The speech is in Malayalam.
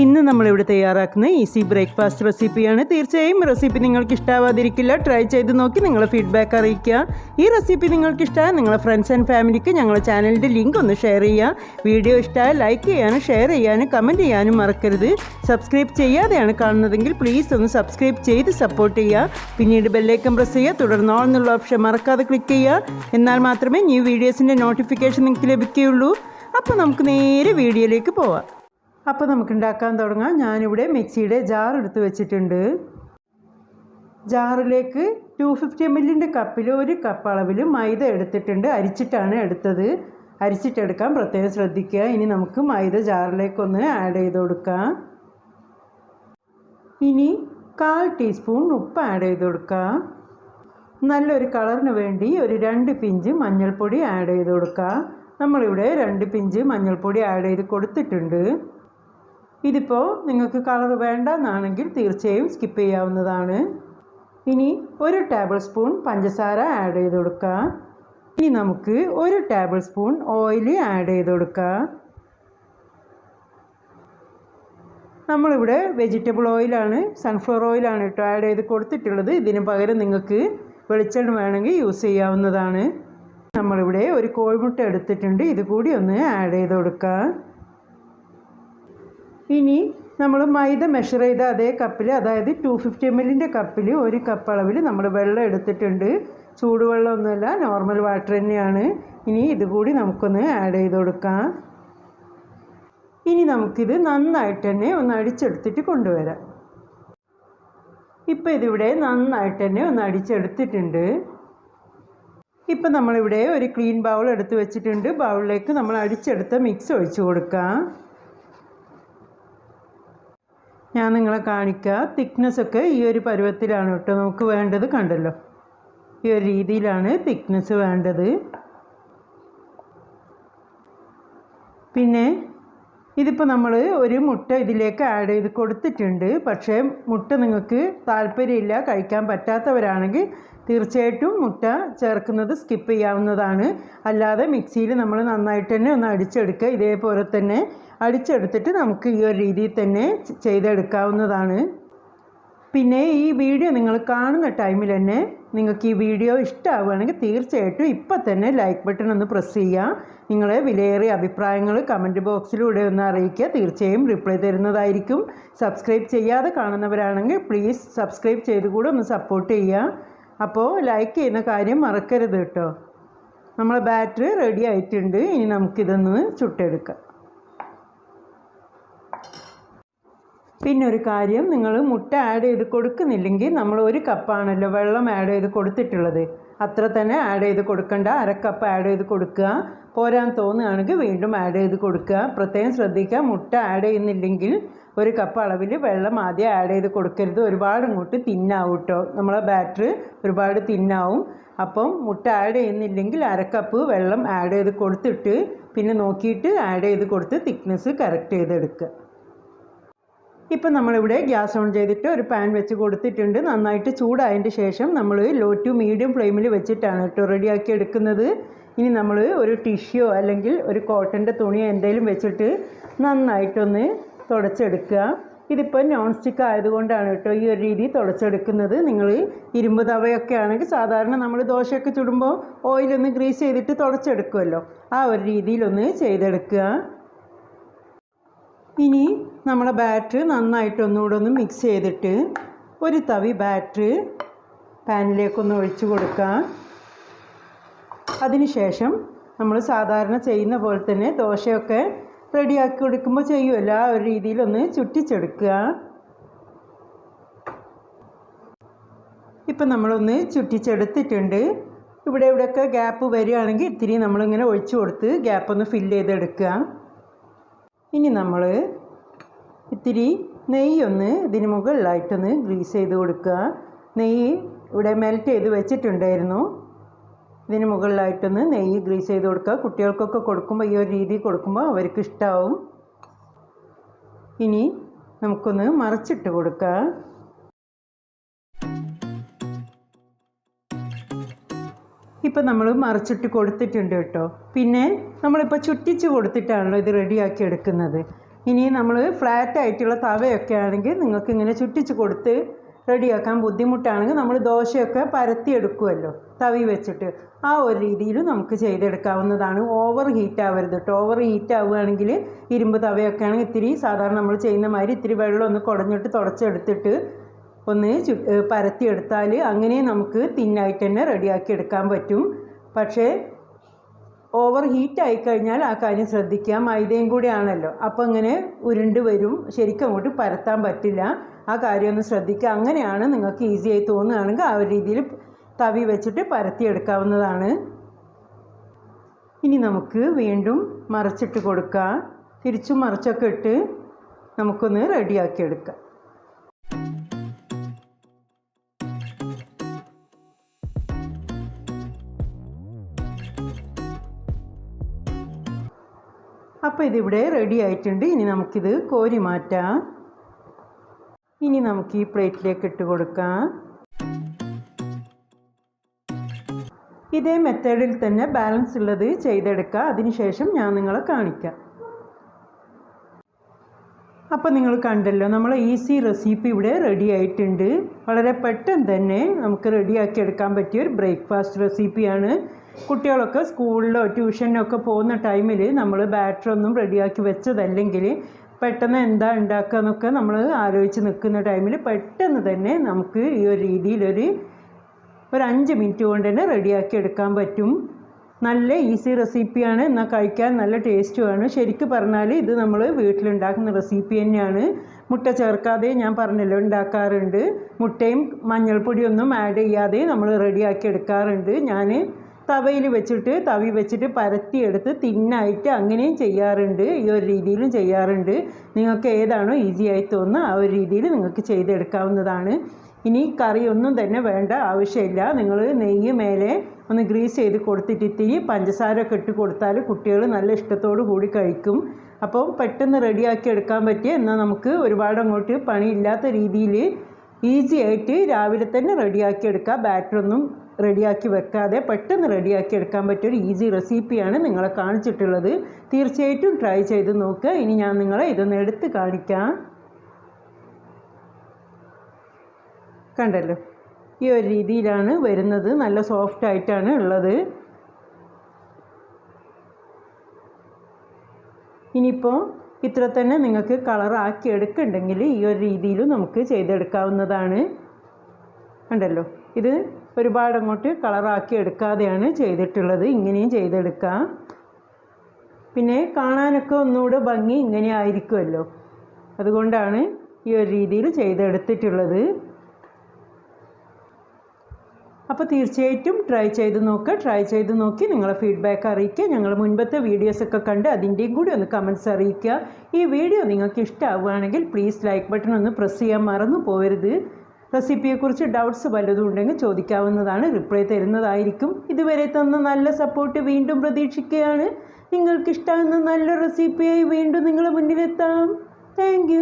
ഇന്ന് നമ്മളിവിടെ തയ്യാറാക്കുന്ന ഈസി ബ്രേക്ക്ഫാസ്റ്റ് റെസിപ്പിയാണ്. തീർച്ചയായും റെസിപ്പി നിങ്ങൾക്ക് ഇഷ്ടാവാതിരിക്കില്ല ട്രൈ ചെയ്ത് നോക്കി നിങ്ങളെ ഫീഡ്ബാക്ക് അറിയിക്കുക. ഈ റെസിപ്പി നിങ്ങൾക്ക് ഇഷ്ടമായ നിങ്ങളെ ഫ്രണ്ട്സ് ആൻഡ് ഫാമിലിക്ക് ഞങ്ങളുടെ ചാനലിന്റെ ലിങ്ക് ഒന്ന് ഷെയർ ചെയ്യുക. വീഡിയോ ഇഷ്ടമായ ലൈക്ക് ചെയ്യാനും ഷെയർ ചെയ്യാനും കമന്റ് ചെയ്യാനും മറക്കരുത്. സബ്സ്ക്രൈബ് ചെയ്യാതെയാണ് കാണുന്നതെങ്കിൽ പ്ലീസ് ഒന്ന് സബ്സ്ക്രൈബ് ചെയ്ത് സപ്പോർട്ട് ചെയ്യുക. പിന്നീട് ബെല്ലൈക്കൻ പ്രസ് ചെയ്യുക. തുടർന്ന് all എന്നുള്ള ഓപ്ഷൻ മറക്കാതെ ക്ലിക്ക് ചെയ്യുക. എന്നാൽ മാത്രമേ ന്യൂ വീഡിയോസിന്റെ നോട്ടിഫിക്കേഷൻ നിങ്ങൾക്ക് ലഭിക്കുകയുള്ളൂ. അപ്പോൾ നമുക്ക് നേരെ വീഡിയോയിലേക്ക് പോവാം. അപ്പോൾ നമുക്ക് ഉണ്ടാക്കാൻ തുടങ്ങാം. ഞാനിവിടെ മിക്സിയുടെ ജാർ എടുത്ത് വെച്ചിട്ടുണ്ട്. ജാറിലേക്ക് ടു ഫിഫ്റ്റി എം എല്ലിന്റെ കപ്പിൽ ഒരു കപ്പ് അളവിൽ മൈദ എടുത്തിട്ടുണ്ട്. അരിച്ചിട്ടാണ് എടുത്തത്. അരിച്ചിട്ടെടുക്കാൻ പ്രത്യേകം ശ്രദ്ധിക്കുക. ഇനി നമുക്ക് മൈദ ജാറിലേക്കൊന്ന് ആഡ് ചെയ്ത് കൊടുക്കാം. ഇനി കാൽ ടീസ്പൂൺ ഉപ്പ് ആഡ് ചെയ്ത് കൊടുക്കാം. നല്ലൊരു കളറിന് വേണ്ടി ഒരു രണ്ട് പിഞ്ച് മഞ്ഞൾപ്പൊടി ആഡ് ചെയ്ത് കൊടുക്കുക നമ്മളിവിടെ രണ്ട് പിഞ്ച് മഞ്ഞൾപ്പൊടി ആഡ് ചെയ്ത് കൊടുത്തിട്ടുണ്ട്. ഇതിപ്പോൾ നിങ്ങൾക്ക് കളർ വേണ്ടെന്നാണെങ്കിൽ തീർച്ചയായും സ്കിപ്പ് ചെയ്യാവുന്നതാണ്. ഇനി ഒരു ടേബിൾ സ്പൂൺ പഞ്ചസാര ആഡ് ചെയ്ത് കൊടുക്കുക ഇനി നമുക്ക് ഒരു ടേബിൾ സ്പൂൺ ഓയിൽ ആഡ് ചെയ്ത് കൊടുക്കുക നമ്മളിവിടെ വെജിറ്റബിൾ ഓയിലാണ് സൺഫ്ലവർ ഓയിലാണ് കേട്ടോ ആഡ് ചെയ്ത് കൊടുത്തിട്ടുള്ളത്. ഇതിന് പകരം നിങ്ങൾക്ക് വെളിച്ചെണ്ണ വേണമെങ്കിൽ യൂസ് ചെയ്യാവുന്നതാണ്. നമ്മളിവിടെ ഒരു കോഴിമുട്ട എടുത്തിട്ടുണ്ട്. ഇത് കൂടി ഒന്ന് ആഡ് ചെയ്ത് കൊടുക്കുക ഇനി നമ്മൾ മൈദ മെഷർ ചെയ്ത അതേ കപ്പിൽ അതായത് ടു ഫിഫ്റ്റി എം എല്ലിന്റെ കപ്പിൽ ഒരു കപ്പ് അളവിൽ നമ്മൾ വെള്ളം എടുത്തിട്ടുണ്ട്. ചൂടുവെള്ളമൊന്നുമല്ല നോർമൽ വാട്ടർ തന്നെയാണ്. ഇനി ഇതുകൂടി നമുക്കൊന്ന് ആഡ് ചെയ്ത് കൊടുക്കാം. ഇനി നമുക്കിത് നന്നായിട്ട് തന്നെ ഒന്ന് അടിച്ചെടുത്തിട്ട് കൊണ്ടുവരാം. ഇപ്പം ഇതിവിടെ നന്നായിട്ട് തന്നെ ഒന്ന് അടിച്ചെടുത്തിട്ടുണ്ട്. ഇപ്പം നമ്മളിവിടെ ഒരു ക്ലീൻ ബൗൾ എടുത്ത് വെച്ചിട്ടുണ്ട്. ബൗളിലേക്ക് നമ്മൾ അടിച്ചെടുത്ത മിക്സ് ഒഴിച്ചു കൊടുക്കാം. ഞാൻ നിങ്ങളെ കാണിക്കുക തിക്നെസ് ഒക്കെ ഈ ഒരു പരുവത്തിലാണ് കേട്ടോ. നമുക്ക് വേണ്ടത് കണ്ടല്ലോ. ഈ ഒരു രീതിയിലാണ് തിക്നെസ് വേണ്ടത്. പിന്നെ ഇതിപ്പോൾ നമ്മൾ ഒരു മുട്ട ഇതിലേക്ക് ആഡ് ചെയ്ത് കൊടുത്തിട്ടുണ്ട്. പക്ഷേ മുട്ട നിങ്ങൾക്ക് താല്പര്യമില്ല കഴിക്കാൻ പറ്റാത്തവരാണെങ്കിൽ തീർച്ചയായിട്ടും മുട്ട ചേർക്കുന്നത് സ്കിപ്പ് ചെയ്യാവുന്നതാണ്. അല്ലാതെ മിക്സിയിൽ നമ്മൾ നന്നായിട്ട് തന്നെ ഒന്ന് അടിച്ചെടുക്കുക. ഇതേപോലെ തന്നെ അടിച്ചെടുത്തിട്ട് നമുക്ക് ഈ ഒരു രീതിയിൽ തന്നെ ചെയ്തെടുക്കാവുന്നതാണ്. പിന്നെ ഈ വീഡിയോ നിങ്ങൾ കാണുന്ന ടൈമിൽ തന്നെ നിങ്ങൾക്ക് ഈ വീഡിയോ ഇഷ്ടമാവുകയാണെങ്കിൽ തീർച്ചയായിട്ടും ഇപ്പം തന്നെ ലൈക്ക് ബട്ടൺ ഒന്ന് പ്രസ് ചെയ്യുക. നിങ്ങളെ വിലയേറിയ അഭിപ്രായങ്ങൾ കമന്റ് ബോക്സിലൂടെ ഒന്ന് അറിയിക്കുക. തീർച്ചയായും റിപ്ലൈ തരുന്നതായിരിക്കും. സബ്സ്ക്രൈബ് ചെയ്യാതെ കാണുന്നവരാണെങ്കിൽ പ്ലീസ് സബ്സ്ക്രൈബ് ചെയ്ത് കൂടെ ഒന്ന് സപ്പോർട്ട് ചെയ്യുക. അപ്പോൾ ലൈക്ക് ചെയ്യുന്ന കാര്യം മറക്കരുത് കേട്ടോ. നമ്മളെ ബാറ്ററി റെഡി ആയിട്ടുണ്ട്. ഇനി നമുക്കിതൊന്ന് ചുട്ടെടുക്കാം. പിന്നെ ഒരു കാര്യം നിങ്ങൾ മുട്ട ആഡ് ചെയ്ത് കൊടുക്കുന്നില്ലെങ്കിൽ നമ്മൾ ഒരു കപ്പാണല്ലോ വെള്ളം ആഡ് ചെയ്ത് കൊടുത്തിട്ടുള്ളത്. അത്ര തന്നെ ആഡ് ചെയ്ത് കൊടുക്കണ്ട. അര കപ്പ് ആഡ് ചെയ്ത് കൊടുക്കുക. പോരാൻ തോന്നുകയാണെങ്കിൽ വീണ്ടും ആഡ് ചെയ്ത് കൊടുക്കുക. പ്രത്യേകം ശ്രദ്ധിക്കുക മുട്ട ആഡ് ചെയ്യുന്നില്ലെങ്കിൽ ഒരു കപ്പ് അളവിൽ വെള്ളം ആദ്യം ആഡ് ചെയ്ത് കൊടുക്കരുത്. ഒരുപാട് ഇങ്ങോട്ട് തിന്നാവും കേട്ടോ നമ്മളെ ബാറ്ററി ഒരുപാട് തിന്നാവും. അപ്പം മുട്ട ആഡ് ചെയ്യുന്നില്ലെങ്കിൽ അര കപ്പ് വെള്ളം ആഡ് ചെയ്ത് കൊടുത്തിട്ട് പിന്നെ നോക്കിയിട്ട് ആഡ് ചെയ്ത് കൊടുത്ത് തിക്നെസ് കറക്റ്റ് ചെയ്തെടുക്കുക. ഇപ്പം നമ്മളിവിടെ ഗ്യാസ് ഓൺ ചെയ്തിട്ട് ഒരു പാൻ വെച്ച് കൊടുത്തിട്ടുണ്ട്. നന്നായിട്ട് ചൂടായതിന്റെ ശേഷം നമ്മൾ ലോ ടു മീഡിയം ഫ്ലെയിമിൽ വെച്ചിട്ടാണ് കേട്ടോ റെഡിയാക്കി എടുക്കുന്നത്. ഇനി നമ്മൾ ഒരു ടിഷ്യോ അല്ലെങ്കിൽ ഒരു കോട്ടന്റെ തുണിയോ എന്തെങ്കിലും വെച്ചിട്ട് നന്നായിട്ടൊന്ന് തുടച്ചെടുക്കുക. ഇതിപ്പോൾ നോൺ സ്റ്റിക്ക് ആയതുകൊണ്ടാണ് കേട്ടോ ഈ ഒരു രീതി തുടച്ചെടുക്കുന്നത്. നിങ്ങൾ ഇരുമ്പ് തവയൊക്കെ ആണെങ്കിൽ സാധാരണ നമ്മൾ ദോശയൊക്കെ ചുടുമ്പോൾ ഓയിലൊന്ന് ഗ്രീസ് ചെയ്തിട്ട് തുടച്ചെടുക്കുമല്ലോ ആ ഒരു രീതിയിലൊന്ന് ചെയ്തെടുക്കുക. ഇനി നമ്മളെ ബാറ്റർ നന്നായിട്ട് ഒന്നുകൂടെ ഒന്ന് മിക്സ് ചെയ്തിട്ട് ഒരു തവി ബാറ്റർ പാനിലേക്കൊന്ന് ഒഴിച്ചു കൊടുക്കാം അതിനുശേഷം നമ്മൾ സാധാരണ ചെയ്യുന്ന പോലെ തന്നെ ദോശയൊക്കെ റെഡിയാക്കി കൊടുക്കുമ്പോൾ ചെയ്യുമല്ല ഒരു രീതിയിലൊന്ന് ചുറ്റിച്ചെടുക്കുക. ഇപ്പം നമ്മളൊന്ന് ചുറ്റിച്ചെടുത്തിട്ടുണ്ട്. ഇവിടെ ഇവിടെയൊക്കെ ഗ്യാപ്പ് വരികയാണെങ്കിൽ ഇത്തിരി നമ്മളിങ്ങനെ ഒഴിച്ചു കൊടുത്ത് ഗ്യാപ്പ് ഒന്ന് ഫില്ല് ചെയ്തെടുക്കുക. ഇനി നമ്മൾ ഇത്തിരി നെയ്യൊന്ന് ഇതിന് മുകളിലായിട്ടൊന്ന് ഗ്രീസ് ചെയ്ത് കൊടുക്കുക. നെയ്യ് ഇവിടെ മെൽറ്റ് ചെയ്ത് വെച്ചിട്ടുണ്ടായിരുന്നു. ഇതിന് മുകളിലായിട്ടൊന്ന് നെയ്യ് ഗ്രീസ് ചെയ്ത് കൊടുക്കുക. കുട്ടികൾക്കൊക്കെ കൊടുക്കുമ്പോൾ ഈ ഒരു രീതി കൊടുക്കുമ്പോൾ അവർക്ക് ഇഷ്ടമാവും ഇനി നമുക്കൊന്ന് മറിച്ചിട്ട് കൊടുക്കുക. ഇപ്പം നമ്മൾ മറിച്ചിട്ട് കൊടുത്തിട്ടുണ്ട് കേട്ടോ. പിന്നെ നമ്മളിപ്പോൾ ചുറ്റിച്ച് കൊടുത്തിട്ടാണല്ലോ ഇത് റെഡിയാക്കി എടുക്കുന്നത്. ഇനി നമ്മൾ ഫ്ലാറ്റ് ആയിട്ടുള്ള തവയൊക്കെ ആണെങ്കിൽ നിങ്ങൾക്ക് ഇങ്ങനെ ചുറ്റിച്ച് കൊടുത്ത് റെഡിയാക്കാൻ ബുദ്ധിമുട്ടാണെങ്കിൽ നമ്മൾ ദോശയൊക്കെ പരത്തിയെടുക്കുമല്ലോ തവി വെച്ചിട്ട്. ആ ഒരു രീതിയിൽ നമുക്ക് ചെയ്തെടുക്കാവുന്നതാണ്. ഓവർ ഹീറ്റ് ആവരുത് കേട്ടോ. ഓവർ ഹീറ്റ് ആവുകയാണെങ്കിൽ ഇരുമ്പ് തവയൊക്കെ ആണെങ്കിൽ ഇത്തിരി സാധാരണ നമ്മൾ ചെയ്യുന്ന മാതിരി ഇത്തിരി വെള്ളം ഒന്ന് കുടഞ്ഞിട്ട് തുടച്ചെടുത്തിട്ട് ഒന്ന് ചു പരത്തിയെടുത്താൽ അങ്ങനെ നമുക്ക് തിന്നായിട്ട് തന്നെ റെഡിയാക്കി എടുക്കാൻ പറ്റും. പക്ഷേ ഓവർ ഹീറ്റ് ആയിക്കഴിഞ്ഞാൽ ആ കാര്യം ശ്രദ്ധിക്കുക. മൈദയും കൂടി ആണല്ലോ. അപ്പോൾ അങ്ങനെ ഉരുണ്ട് വരും. ശരിക്കും അങ്ങോട്ട് പരത്താൻ പറ്റില്ല. ആ കാര്യം ഒന്ന് ശ്രദ്ധിക്കുക. അങ്ങനെയാണ് നിങ്ങൾക്ക് ഈസി ആയി തോന്നുകയാണെങ്കിൽ ആ ഒരു രീതിയിൽ തവി വെച്ചിട്ട് പരത്തിയെടുക്കാവുന്നതാണ്. ഇനി നമുക്ക് വീണ്ടും മറച്ചിട്ട് കൊടുക്കാം. തിരിച്ചും മറിച്ചൊക്കെ ഇട്ട് നമുക്കൊന്ന് റെഡിയാക്കി എടുക്കാം. അപ്പോൾ ഇതിവിടെ റെഡി ആയിട്ടുണ്ട്. ഇനി നമുക്കിത് കോരി മാറ്റാം. ഇനി നമുക്ക് ഈ പ്ലേറ്റിലേക്ക് ഇട്ട് കൊടുക്കാം. ഇതേ മെത്തേഡിൽ തന്നെ ബാലൻസ് ഉള്ളത് ചെയ്തെടുക്കുക അതിനുശേഷം ഞാൻ നിങ്ങളെ കാണിക്കാം. അപ്പോൾ നിങ്ങൾ കണ്ടല്ലോ നമ്മൾ ഈസി റെസിപ്പി ഇവിടെ റെഡി ആയിട്ടുണ്ട്. വളരെ പെട്ടെന്ന് തന്നെ നമുക്ക് റെഡിയാക്കി എടുക്കാൻ പറ്റിയ ഒരു ബ്രേക്ക്ഫാസ്റ്റ് റെസിപ്പിയാണ് കുട്ടികളൊക്കെ സ്കൂളിലോ ട്യൂഷനോ ഒക്കെ പോകുന്ന ടൈമിൽ നമ്മൾ ബാറ്റർ ഒന്നും റെഡിയാക്കി വെച്ചതല്ലെങ്കിൽ പെട്ടെന്ന് എന്താ ഉണ്ടാക്കുക എന്നൊക്കെ നമ്മൾ ആലോചിച്ച് നിൽക്കുന്ന ടൈമിൽ പെട്ടെന്ന് തന്നെ നമുക്ക് ഈ ഒരു രീതിയിലൊരു ഒരു അഞ്ച് മിനിറ്റ് കൊണ്ട് തന്നെ റെഡിയാക്കി എടുക്കാൻ പറ്റും. നല്ല ഈസി റെസിപ്പിയാണ്. എന്നാൽ കഴിക്കാൻ നല്ല ടേസ്റ്റുമാണ്. ശരിക്കും പറഞ്ഞാൽ ഇത് നമ്മൾ വീട്ടിലുണ്ടാക്കുന്ന റെസിപ്പി തന്നെയാണ്. മുട്ട ചേർക്കാതെ ഞാൻ പറഞ്ഞല്ലോ ഉണ്ടാക്കാറുണ്ട്. മുട്ടയും മഞ്ഞൾപ്പൊടിയൊന്നും ആഡ് ചെയ്യാതെ നമ്മൾ റെഡിയാക്കി എടുക്കാറുണ്ട്. ഞാൻ തവയിൽ വെച്ചിട്ട് തവി വെച്ചിട്ട് പരത്തിയെടുത്ത് തിന്നായിട്ട് അങ്ങനെയും ചെയ്യാറുണ്ട്. ഈ ഒരു രീതിയിലും ചെയ്യാറുണ്ട്. നിങ്ങൾക്ക് ഏതാണോ ഈസി ആയി തോന്നുന്നത് ആ ഒരു രീതിയിൽ നിങ്ങൾക്ക് ചെയ്തെടുക്കാവുന്നതാണ്. ഇനി കറിയൊന്നും തന്നെ വേണ്ട ആവശ്യമില്ല. നിങ്ങൾ നെയ്യ് മേലെ ഒന്ന് ഗ്രീസ് ചെയ്ത് കൊടുത്തിട്ട് ഇത്തിരി പഞ്ചസാര ഒക്കെ ഇട്ട് കൊടുത്താൽ കുട്ടികൾ നല്ല ഇഷ്ടത്തോടു കൂടി കഴിക്കും. അപ്പോൾ പെട്ടെന്ന് റെഡിയാക്കി എടുക്കാൻ പറ്റിയ എന്നാൽ നമുക്ക് ഒരുപാട് അങ്ങോട്ട് പണിയില്ലാത്ത രീതിയിൽ ഈസി ആയിട്ട് രാവിലെ തന്നെ റെഡിയാക്കി എടുക്കാം. ബാറ്ററൊന്നും റെഡിയാക്കി വെക്കാതെ പെട്ടെന്ന് റെഡിയാക്കി എടുക്കാൻ പറ്റിയൊരു ഈസി റെസിപ്പിയാണ് നിങ്ങളെ കാണിച്ചിട്ടുള്ളത്. തീർച്ചയായിട്ടും ട്രൈ ചെയ്ത് നോക്കുക ഇനി ഞാൻ നിങ്ങളെ ഇതൊന്ന് എടുത്ത് കാണിക്കാം. കണ്ടല്ലോ? ഈ ഒരു രീതിയിലാണ് വരുന്നത്. നല്ല സോഫ്റ്റ് ആയിട്ടാണ് ഉള്ളത്. ഇനിയിപ്പോൾ ഇത്ര തന്നെ നിങ്ങൾക്ക് കളറാക്കി എടുക്കുന്നുണ്ടെങ്കിൽ ഈ ഒരു രീതിയിലും നമുക്ക് ചെയ്തെടുക്കാവുന്നതാണ്. കണ്ടല്ലോ? ഇത് ഒരുപാട് അങ്ങോട്ട് കളറാക്കി എടുക്കാതെയാണ് ചെയ്തിട്ടുള്ളത്. ഇങ്ങനെയും ചെയ്തെടുക്കാം. പിന്നെ കാണാനൊക്കെ ഒന്നുകൂടെ ഭംഗി ഇങ്ങനെ ആയിരിക്കുമല്ലോ. അതുകൊണ്ടാണ് ഈ ഒരു രീതിയിൽ ചെയ്തെടുത്തിട്ടുള്ളത്. അപ്പോൾ തീർച്ചയായിട്ടും ട്രൈ ചെയ്ത് നോക്കുക ട്രൈ ചെയ്ത് നോക്കി നിങ്ങളെ ഫീഡ്ബാക്ക് അറിയിക്കുക. ഞങ്ങൾ മുൻപത്തെ വീഡിയോസൊക്കെ കണ്ട് അതിന്റെയും കൂടി ഒന്ന് കമന്റ്സ് അറിയിക്കുക. ഈ വീഡിയോ നിങ്ങൾക്ക് ഇഷ്ടമാവുകയാണെങ്കിൽ പ്ലീസ് ലൈക്ക് ബട്ടൺ ഒന്ന് പ്രസ് ചെയ്യാൻ മറന്നു പോകരുത്. റെസിപ്പിയെക്കുറിച്ച് ഡൗട്ട്സ് വല്ലതും ഉണ്ടെങ്കിൽ ചോദിക്കാവുന്നതാണ്. റിപ്ലൈ തരുന്നതായിരിക്കും. ഇതുവരെ തന്ന നല്ല സപ്പോർട്ട് വീണ്ടും പ്രതീക്ഷിക്കുകയാണ്. നിങ്ങൾക്ക് ഇഷ്ടമാകുന്ന നല്ല റെസിപ്പിയായി വീണ്ടും നിങ്ങളുടെ മുന്നിലെത്താം. താങ്ക്